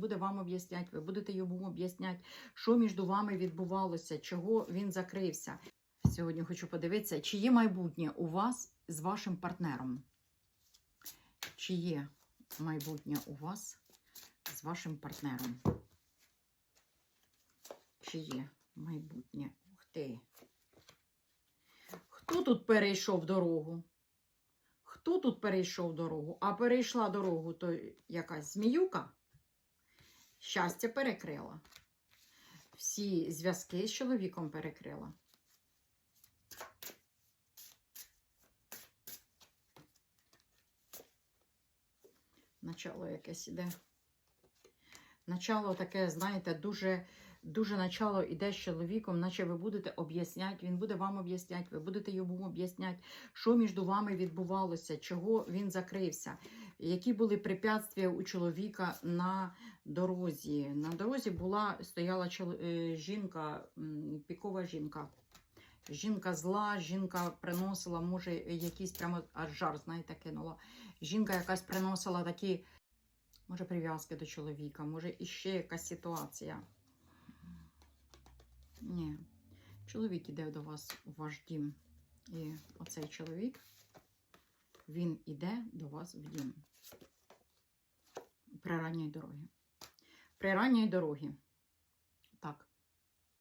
буде вам об'ясняти, ви будете йому об'ясняти, що між вами відбувалося, чого він закрився. Сьогодні хочу подивитися, чи є майбутнє у вас з вашим партнером. Чи є майбутнє у вас з вашим партнером? Чи є майбутнє? Ух ти. Хто тут перейшов дорогу? Хто тут перейшов дорогу? А перейшла дорогу то якась зміюка. Щастя перекрила. Всі зв'язки з чоловіком перекрила. Начало якесь іде. Начало таке, знаєте, дуже, дуже начало іде з чоловіком, наче ви будете об'ясняти, він буде вам об'ясняти, ви будете йому об'ясняти, що між вами відбувалося, чого він закрився, які були препятствия у чоловіка на дорозі. На дорозі була, стояла е, жінка, пікова жінка. Жінка зла, жінка приносила, може, якийсь прямо аж жар, знаєте, кинула. Жінка якась приносила такі, може, прив'язки до чоловіка, може, іще якась ситуація. Ні. Чоловік іде до вас у ваш дім. І оцей чоловік, він іде до вас в дім. При ранній дорогі. При ранній дорогі. Так.